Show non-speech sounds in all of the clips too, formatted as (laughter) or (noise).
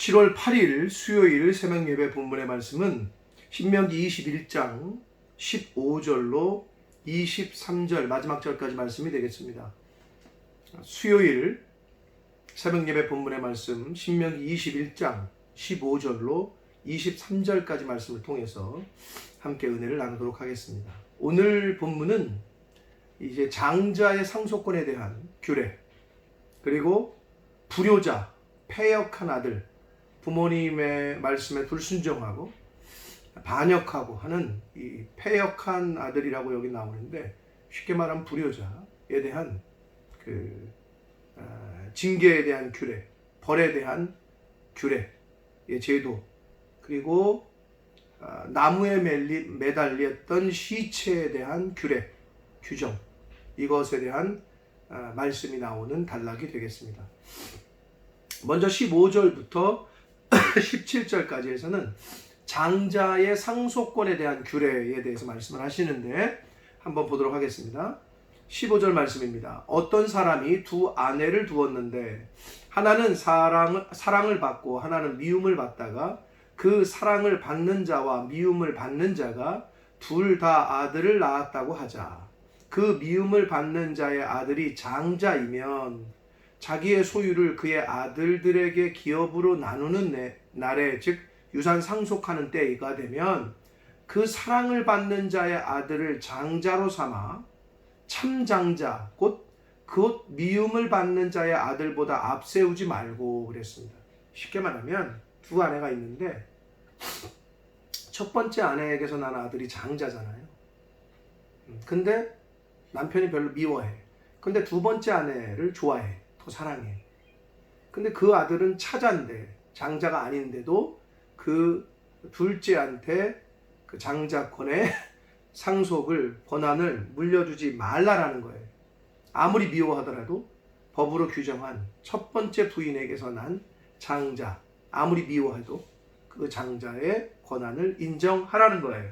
7월 8일 수요일 새벽 예배 본문의 말씀은 신명기 21장 15절로 23절 마지막 절까지 말씀이 되겠습니다. 수요일 새벽 예배 본문의 말씀 신명기 21장 15절로 23절까지 말씀을 통해서 함께 은혜를 나누도록 하겠습니다. 오늘 본문은 이제 장자의 상속권에 대한 규례 그리고 불효자 폐역한 아들 부모님의 말씀에 불순종하고 반역하고 하는 이 폐역한 아들이라고 여기 나오는데 쉽게 말하면 불효자에 대한 그 어, 징계에 대한 규례, 벌에 대한 규례의 제도 그리고 어, 나무에 멜리, 매달렸던 시체에 대한 규례, 규정 이것에 대한 어, 말씀이 나오는 단락이 되겠습니다. 먼저 15절부터 17절까지 해서는 장자의 상속권에 대한 규례에 대해서 말씀을 하시는데 한번 보도록 하겠습니다. 15절 말씀입니다. 어떤 사람이 두 아내를 두었는데 하나는 사랑, 사랑을 받고 하나는 미움을 받다가 그 사랑을 받는 자와 미움을 받는 자가 둘 다 아들을 낳았다고 하자. 그 미움을 받는 자의 아들이 장자이면 자기의 소유를 그의 아들들에게 기업으로 나누는 날에 즉 유산 상속하는 때가 되면 그 사랑을 받는 자의 아들을 장자로 삼아 참장자 곧그 미움을 받는 자의 아들보다 앞세우지 말고 그랬습니다. 쉽게 말하면 두 아내가 있는데 첫 번째 아내에게서 난 아들이 장자잖아요. 음, 근데 남편이 별로 미워해. 근데 두 번째 아내를 좋아해. 더 사랑해. 근데 그 아들은 차자인데 장자가 아닌데도 그 둘째한테 그 장자권의 (laughs) 상속을 권한을 물려주지 말라라는 거예요. 아무리 미워하더라도 법으로 규정한 첫 번째 부인에게서 난 장자 아무리 미워해도 그 장자의 권한을 인정하라는 거예요.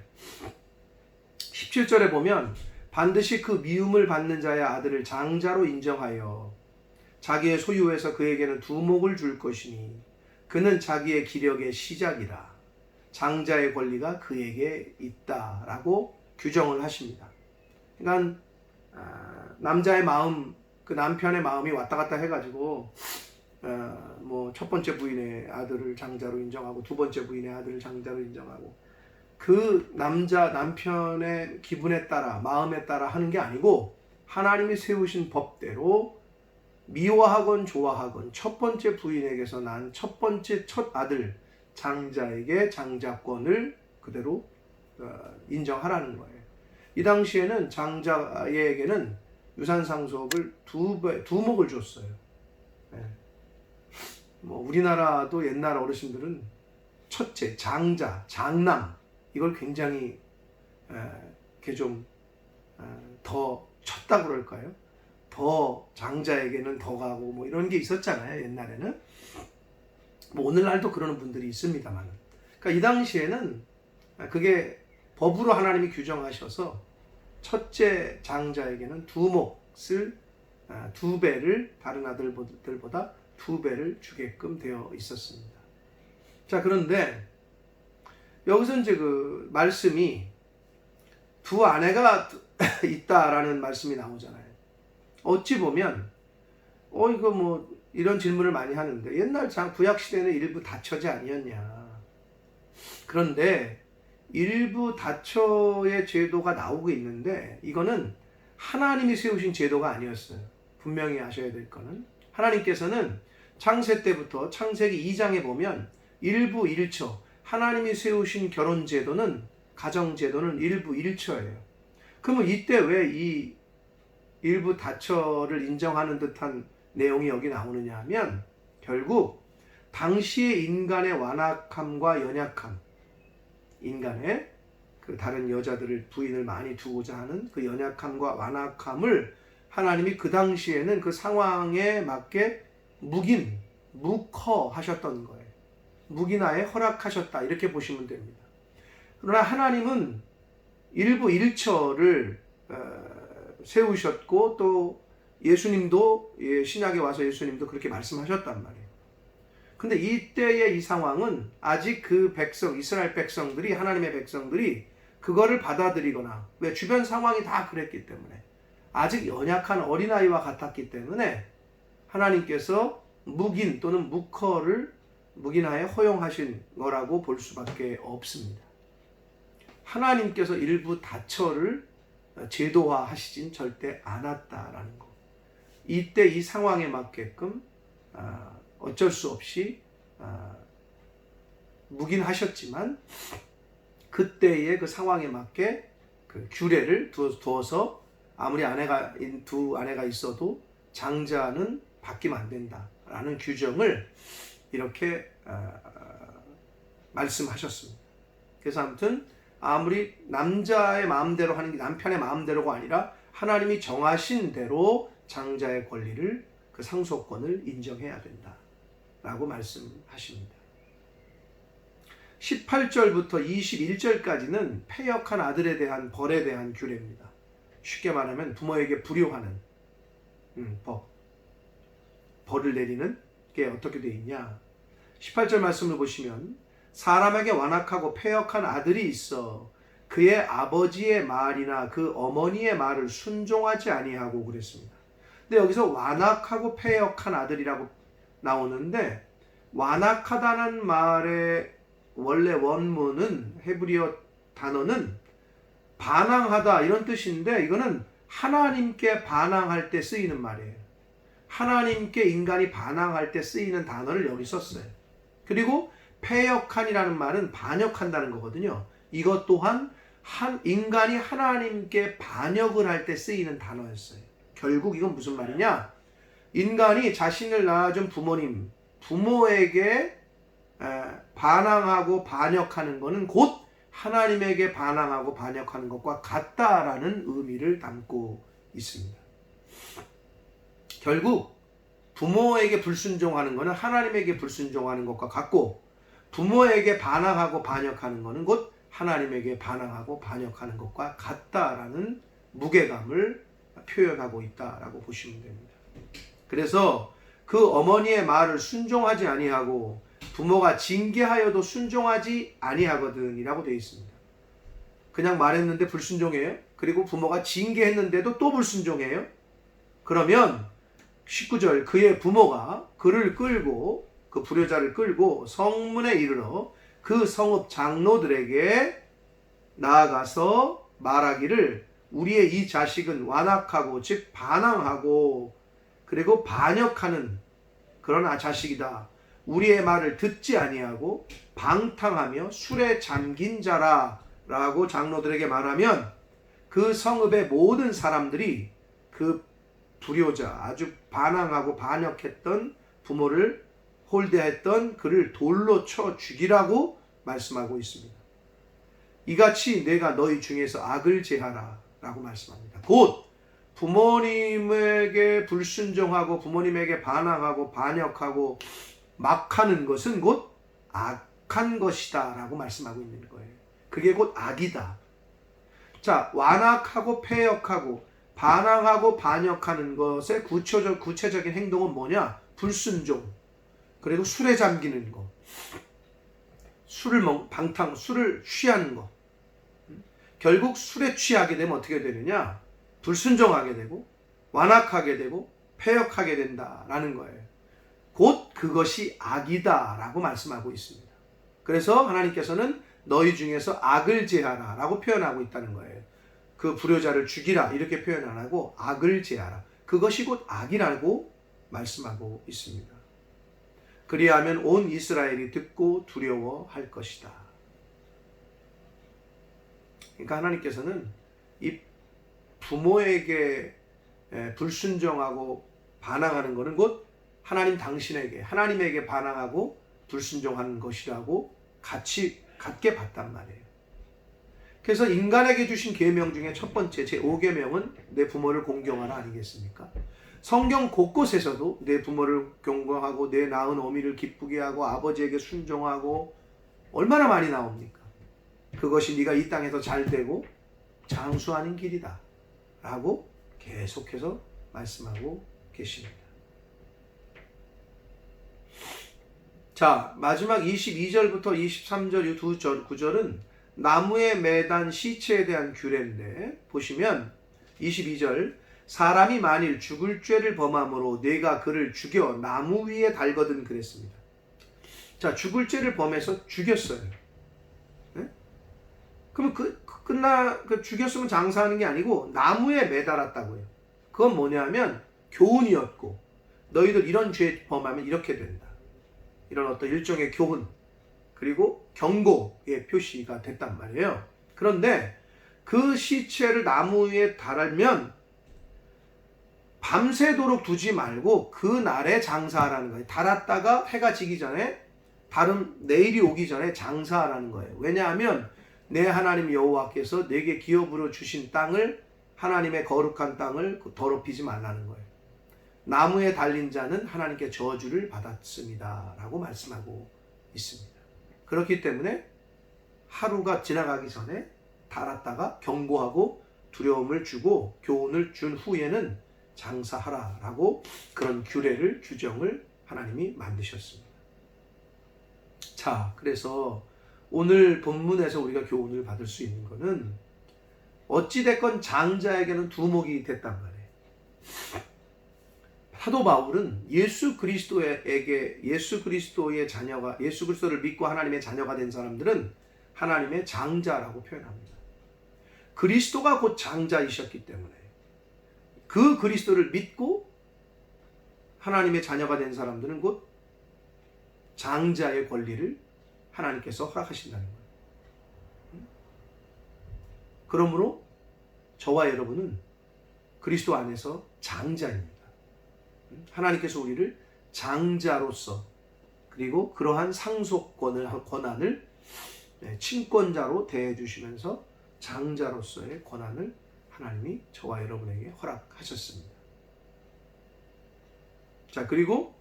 17절에 보면 반드시 그 미움을 받는 자의 아들을 장자로 인정하여 자기의 소유에서 그에게는 두 목을 줄 것이니 그는 자기의 기력의 시작이라 장자의 권리가 그에게 있다라고 규정을 하십니다. 그러니까 남자의 마음 그 남편의 마음이 왔다 갔다 해가지고 어, 뭐첫 번째 부인의 아들을 장자로 인정하고 두 번째 부인의 아들을 장자로 인정하고 그 남자 남편의 기분에 따라 마음에 따라 하는 게 아니고 하나님이 세우신 법대로 미워하건 좋아하건 첫 번째 부인에게서 난 첫 번째 첫 아들 장자에게 장자권을 그대로 어, 인정하라는 거예요. 이 당시에는 장자에게는 유산 상속을 두 배, 두 목을 줬어요. 네. 뭐 우리나라도 옛날 어르신들은 첫째 장자, 장남 이걸 굉장히 이렇게 좀 더 쳤다 그럴까요? 더 장자에게는 더 가고 뭐 이런 게 있었잖아요 옛날에는 뭐 오늘날도 그러는 분들이 있습니다만 그러니까 이 당시에는 그게 법으로 하나님이 규정하셔서 첫째 장자에게는 두 몫을 두 배를 다른 아들들보다 두 배를 주게끔 되어 있었습니다. 자 그런데 여기서 이제 그 말씀이 두 아내가 (laughs) 있다라는 말씀이 나오잖아요. 어찌 보면 어 이거 뭐 이런 질문을 많이 하는데 옛날 장 구약 시대는 일부 다처제 아니었냐. 그런데 일부 다처의 제도가 나오고 있는데 이거는 하나님이 세우신 제도가 아니었어요. 분명히 아셔야 될 거는 하나님께서는 창세 때부터 창세기 2장에 보면 일부 일처 하나님이 세우신 결혼 제도는 가정 제도는 일부 일처예요. 그러면 이때 왜 이 일부 다처를 인정하는 듯한 내용이 여기 나오느냐 하면 결국 당시의 인간의 완악함과 연약함, 인간의 그 다른 여자들을 부인을 많이 두고자 하는 그 연약함과 완악함을 하나님이 그 당시에는 그 상황에 맞게 묵인, 묵허 하셨던 거예요. 묵인하에 허락하셨다 이렇게 보시면 됩니다. 그러나 하나님은 일부 일처를 어, 세우셨고 또 예수님도 예, 신약에 와서 예수님도 그렇게 말씀하셨단 말이에요. 근데 이때의 이 상황은 아직 그 백성, 이스라엘 백성들이, 하나님의 백성들이 그거를 받아들이거나, 왜 주변 상황이 다 그랬기 때문에, 아직 연약한 어린아이와 같았기 때문에, 하나님께서 묵인 또는 묵허를 묵인하에 허용하신 거라고 볼 수밖에 없습니다. 하나님께서 일부 다처를 제도화 하시진 절대 않았다라는 거. 이때 이 상황에 맞게끔 아, 어쩔 수 없이 아, 묵인하셨지만 그때의 그 상황에 맞게 그 규례를 두어서 아무리 아내가 두 아내가 있어도 장자는 바뀌면 안 된다라는 규정을 이렇게 아, 말씀하셨습니다. 그래서 아무튼 아무리 남자의 마음대로 하는 게 남편의 마음대로가 아니라 하나님이 정하신 대로 장자의 권리를 그 상속권을 인정해야 된다 라고 말씀하십니다. 18절부터 21절까지는 폐역한 아들에 대한 벌에 대한 규례입니다. 쉽게 말하면 부모에게 불효하는 음, 법, 벌을 내리는 게 어떻게 되어 있냐? 18절 말씀을 보시면 사람에게 완악하고 폐역한 아들이 있어 그의 아버지의 말이나 그 어머니의 말을 순종하지 아니하고 그랬습니다. 근데 여기서 완악하고 폐역한 아들이라고 나오는데 완악하다는 말의 원래 원문은 헤브리어 단어는 반항하다 이런 뜻인데 이거는 하나님께 반항할 때 쓰이는 말이에요. 하나님께 인간이 반항할 때 쓰이는 단어를 여기 썼어요. 그리고 폐역한이라는 말은 반역한다는 거거든요. 이것 또한 한 인간이 하나님께 반역을 할 때 쓰이는 단어였어요. 결국 이건 무슨 말이냐? 인간이 자신을 낳아준 부모님, 부모에게 반항하고 반역하는 것은 곧 하나님에게 반항하고 반역하는 것과 같다라는 의미를 담고 있습니다. 결국 부모에게 불순종하는 것은 하나님에게 불순종하는 것과 같고 부모에게 반항하고 반역하는 것은 곧 하나님에게 반항하고 반역하는 것과 같다라는 무게감을 표현하고 있다라고 보시면 됩니다. 그래서 그 어머니의 말을 순종하지 아니하고 부모가 징계하여도 순종하지 아니하거든이라고 되어 있습니다. 그냥 말했는데 불순종해요. 그리고 부모가 징계했는데도 또 불순종해요. 그러면 19절 그의 부모가 그를 끌고 그 불효자를 끌고 성문에 이르러 그 성읍 장로들에게 나아가서 말하기를 우리의 이 자식은 완악하고 즉 반항하고 그리고 반역하는 그런 아 자식이다. 우리의 말을 듣지 아니하고 방탕하며 술에 잠긴 자라라고 장로들에게 말하면 그 성읍의 모든 사람들이 그 불효자 아주 반항하고 반역했던 부모를 홀대했던 그를 돌로 쳐 죽이라고 말씀하고 있습니다. 이같이 내가 너희 중에서 악을 제하라 라고 말씀합니다. 곧 부모님에게 불순종하고 부모님에게 반항하고 반역하고 막하는 것은 곧 악한 것이다 라고 말씀하고 있는 거예요. 그게 곧 악이다. 자, 완악하고 폐역하고 반항하고 반역하는 것의 구체적, 구체적인 행동은 뭐냐? 불순종. 그리고 술에 잠기는 거. 술을 먹, 방탕, 술을 취하는 거. 결국 술에 취하게 되면 어떻게 되느냐? 불순종하게 되고, 완악하게 되고, 폐역하게 된다라는 거예요. 곧 그것이 악이다라고 말씀하고 있습니다. 그래서 하나님께서는 너희 중에서 악을 제하라 라고 표현하고 있다는 거예요. 그 불효자를 죽이라 이렇게 표현 안 하고 악을 제하라. 그것이 곧 악이라고 말씀하고 있습니다. 그리하면 온 이스라엘이 듣고 두려워할 것이다. 그러니까 하나님께서는 이 부모에게 불순종하고 반항하는 것은 곧 하나님 당신에게 하나님에게 반항하고 불순종하는 것이라고 같이 같게 봤단 말이에요. 그래서 인간에게 주신 계명 중에 첫 번째 제 5계명은 내 부모를 공경하라 아니겠습니까? 성경 곳곳에서도 내 부모를 경공하고 내 낳은 어미를 기쁘게 하고 아버지에게 순종하고 얼마나 많이 나옵니까? 그것이 네가 이 땅에서 잘 되고 장수하는 길이다. 라고 계속해서 말씀하고 계십니다. 자, 마지막 22절부터 23절 이 두 구절은 나무에 매단 시체에 대한 규례인데 보시면 22절 사람이 만일 죽을 죄를 범함으로 내가 그를 죽여 나무 위에 달거든 그랬습니다. 자, 죽을 죄를 범해서 죽였어요. 네? 그러면 그, 그 끝나 그 죽였으면 장사하는 게 아니고 나무에 매달았다고요. 그건 뭐냐면 교훈이었고 너희들 이런 죄 범하면 이렇게 된다. 이런 어떤 일종의 교훈 그리고 경고의 표시가 됐단 말이에요. 그런데 그 시체를 나무 위에 달면 밤새도록 두지 말고 그 날에 장사하라는 거예요. 달았다가 해가 지기 전에 다른 내일이 오기 전에 장사하라는 거예요. 왜냐하면 내 하나님 여호와께서 내게 기업으로 주신 땅을 하나님의 거룩한 땅을 더럽히지 말라는 거예요. 나무에 달린 자는 하나님께 저주를 받았습니다. 라고 말씀하고 있습니다. 그렇기 때문에 하루가 지나가기 전에 달았다가 경고하고 두려움을 주고 교훈을 준 후에는 장사하라라고 그런 규례를 규정을 하나님이 만드셨습니다. 자, 그래서 오늘 본문에서 우리가 교훈을 받을 수 있는 것은 어찌됐건 장자에게는 두목이 됐단 말이에요. 사도 바울은 예수 그리스도에게 예수 그리스도의 자녀가 예수 그리스도를 믿고 하나님의 자녀가 된 사람들은 하나님의 장자라고 표현합니다. 그리스도가 곧 장자이셨기 때문에 그 그리스도를 믿고 하나님의 자녀가 된 사람들은 곧 장자의 권리를 하나님께서 허락하신다는 거예요. 그러므로 저와 여러분은 그리스도 안에서 장자입니다. 하나님께서 우리를 장자로서 그리고 그러한 상속권을 권한을 네, 친권자로 대해 주시면서 장자로서의 권한을 하나님이 저와 여러분에게 허락하셨습니다. 자, 그리고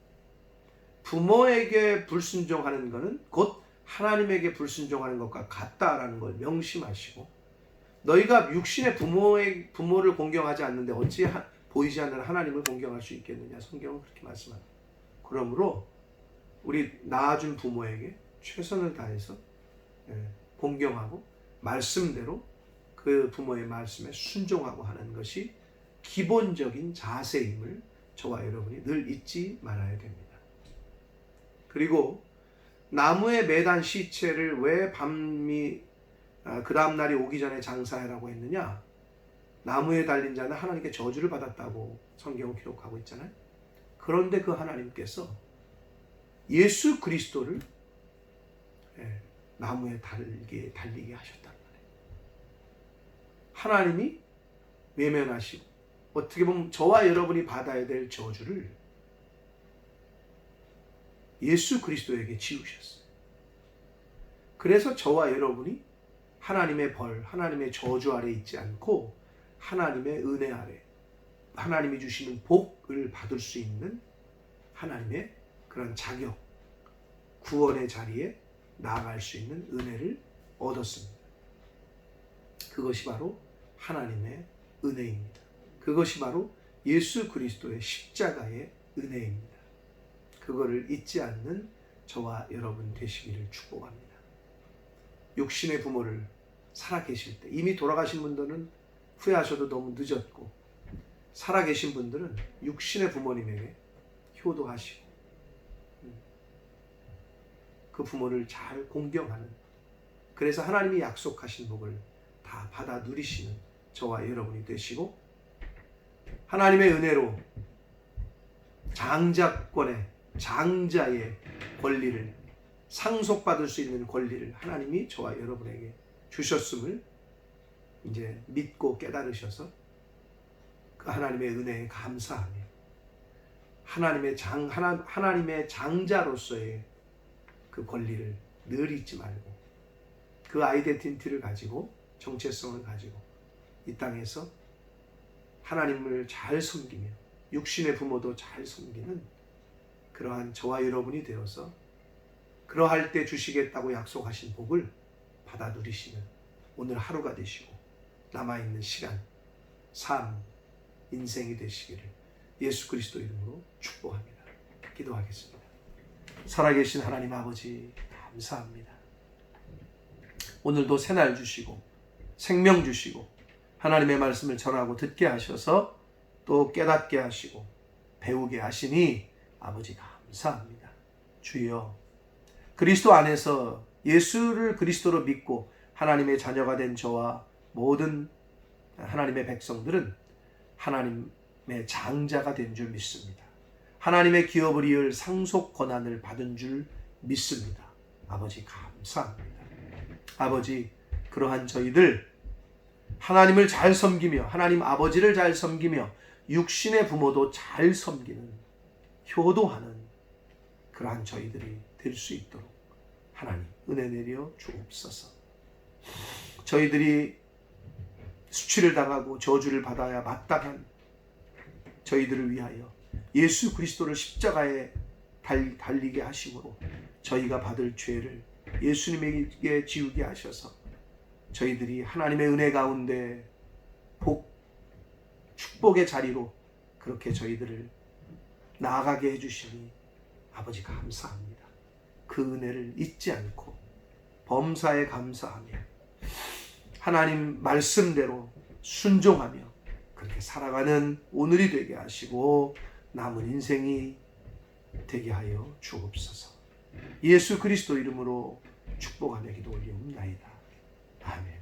부모에게 불순종하는 것은 곧 하나님에게 불순종하는 것과 같다라는 걸 명심하시고 너희가 육신의 부모의 부모를 공경하지 않는데 어찌 하, 보이지 않는 하나님을 공경할 수 있겠느냐 성경은 그렇게 말씀합니다. 그러므로 우리 낳아준 부모에게 최선을 다해서 예, 공경하고 말씀대로 그 부모의 말씀에 순종하고 하는 것이 기본적인 자세임을 저와 여러분이 늘 잊지 말아야 됩니다. 그리고 나무에 매단 시체를 왜 밤이 아, 그 다음 날이 오기 전에 장사해라고 했느냐? 나무에 달린 자는 하나님께 저주를 받았다고 성경은 기록하고 있잖아요. 그런데 그 하나님께서 예수 그리스도를 예, 나무에 달게 달리게 말이에요. 하나님이 외면하시고 어떻게 보면 저와 여러분이 받아야 될 저주를 예수 그리스도에게 지우셨어요. 그래서 저와 여러분이 하나님의 벌, 하나님의 저주 아래 있지 않고 하나님의 은혜 아래 하나님이 주시는 복을 받을 수 있는 하나님의 그런 자격, 구원의 자리에 나아갈 수 있는 은혜를 얻었습니다. 그것이 바로 하나님의 은혜입니다. 그것이 바로 예수 그리스도의 십자가의 은혜입니다. 그거를 잊지 않는 저와 여러분 되시기를 축복합니다. 육신의 부모를 살아계실 때 이미 돌아가신 분들은 후회하셔도 너무 늦었고 살아계신 분들은 육신의 부모님에게 효도하시고 음, 그 부모를 잘 공경하는 그래서 하나님이 약속하신 복을 다 받아 누리시는 저와 여러분이 되시고 하나님의 은혜로 장자권의 장자의 권리를 상속받을 수 있는 권리를 하나님이 저와 여러분에게 주셨음을 이제 믿고 깨달으셔서 그 하나님의 은혜에 감사하며 하나님의 장 하나, 하나님의 장자로서의 그 권리를 늘 잊지 말고 그 아이덴티티를 가지고 정체성을 가지고 이 땅에서 하나님을 잘 섬기며 육신의 부모도 잘 섬기는 그러한 저와 여러분이 되어서 그러할 때 주시겠다고 약속하신 복을 받아 누리시는 오늘 하루가 되시고 남아있는 시간, 삶, 인생이 되시기를 예수 그리스도 이름으로 축복합니다. 기도하겠습니다. 살아계신 하나님 아버지 감사합니다. 오늘도 새날 주시고 생명 주시고 하나님의 말씀을 전하고 듣게 하셔서 또 깨닫게 하시고 배우게 하시니 아버지 감사합니다. 주여 그리스도 안에서 예수를 그리스도로 믿고 하나님의 자녀가 된 저와 모든 하나님의 백성들은 하나님의 장자가 된 줄 믿습니다. 하나님의 기업을 이을 상속 권한을 받은 줄 믿습니다. 아버지 감사합니다. 아버지 그러한 저희들 하나님을 잘 섬기며 하나님 아버지를 잘 섬기며 육신의 부모도 잘 섬기는 효도하는 그러한 저희들이 될 수 있도록 하나님 은혜 내려 주옵소서. 저희들이 수치를 당하고 저주를 받아야 마땅한 저희들을 위하여 예수 그리스도를 십자가에 달, 달리게 하심으로 저희가 받을 죄를 예수님에게 지우게 하셔서 저희들이 하나님의 은혜 가운데 복, 축복의 자리로 그렇게 저희들을 나아가게 해주시니 아버지 감사합니다. 그 은혜를 잊지 않고 범사에 감사하며 하나님 말씀대로 순종하며 그렇게 살아가는 오늘이 되게 하시고 남은 인생이 되게 하여 주옵소서. 예수 그리스도 이름으로 축복하며 기도 올리옵나이다. 아멘.